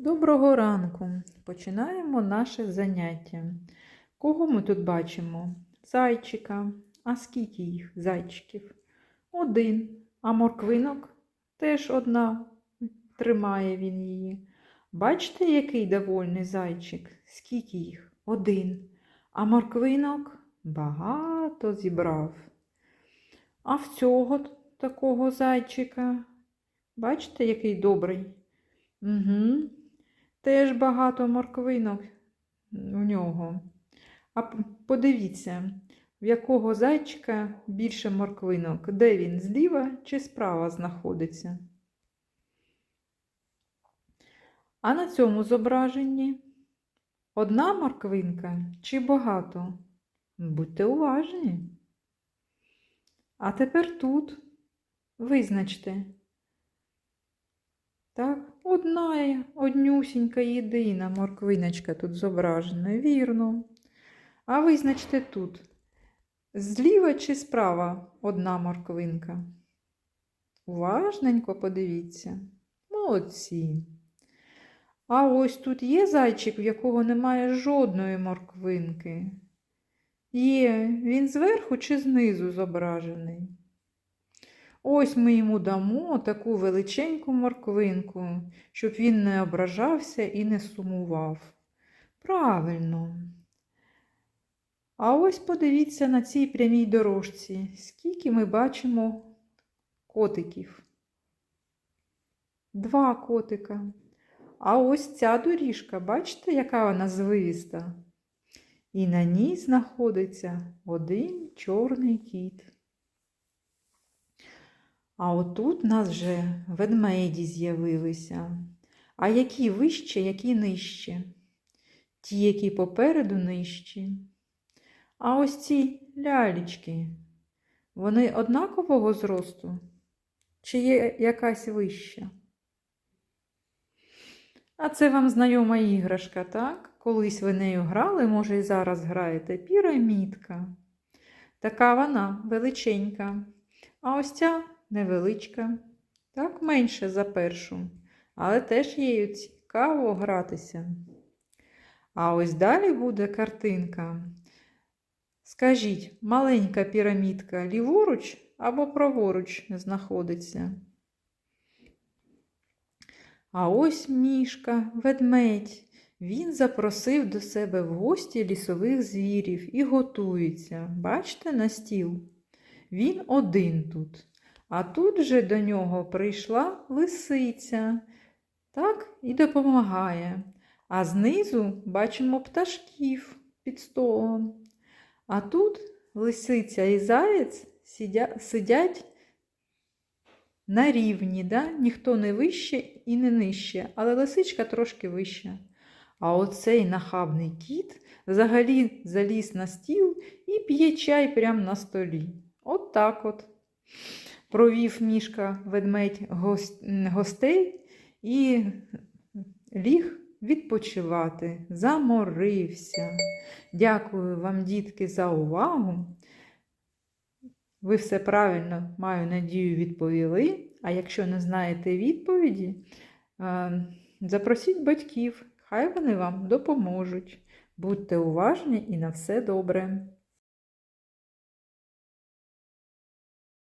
Доброго ранку. Починаємо наше заняття. Кого ми тут бачимо? Зайчика. А скільки їх зайчиків? Один. А морквинок теж одна. Тримає він її. Бачите, який довольний зайчик? Скільки їх? Один. А морквинок багато зібрав. А в цього такого зайчика? Бачите, який добрий? Угу. Теж багато морквинок у нього. А подивіться, в якого зайчика більше морквинок, де він зліва чи справа знаходиться. А на цьому зображенні одна морквинка чи багато? Будьте уважні. А тепер тут визначте. Так, одна, однюсінька єдина морквиночка тут зображена, вірно. А визначте тут, зліва чи справа одна морквинка. Уважненько подивіться. Молодці. А ось тут є зайчик, в якого немає жодної морквинки. Є, він зверху чи знизу зображений. Ось ми йому дамо таку величеньку морквинку, щоб він не ображався і не сумував. Правильно. А ось подивіться на цій прямій дорожці, скільки ми бачимо котиків. Два котика. А ось ця доріжка, бачите, яка вона звивіста? І на ній знаходиться один чорний кіт. А отут у нас вже ведмеді з'явилися. А які вище, які нижче? Ті, які попереду нижчі. А ось ці лялечки, вони однакового зросту? Чи є якась вища? А це вам знайома іграшка, так? Колись ви нею грали, може, і зараз граєте. Пірамідка. Така вона величенька. А ось ця невеличка, так менше за першу, але теж їй цікаво гратися. А ось далі буде картинка. Скажіть, маленька пірамідка ліворуч або праворуч знаходиться? А ось мішка, ведмедь. Він запросив до себе в гості лісових звірів і готується. Бачите на стіл? Він один тут. А тут же до нього прийшла лисиця, так і допомагає. А знизу бачимо пташків під столом. А тут лисиця і заєць сидять на рівні, да? ніхто не вище і не нижче, але лисичка трошки вища. А оцей нахабний кіт взагалі заліз на стіл і п'є чай прямо на столі. От так от провів мішка ведмедь гос- гостей і ліг відпочивати, заморився. Дякую вам, дітки, за увагу. Ви все правильно, маю надію, відповіли. А якщо не знаєте відповіді, е, запросіть батьків, хай вони вам допоможуть. Будьте уважні і на все добре.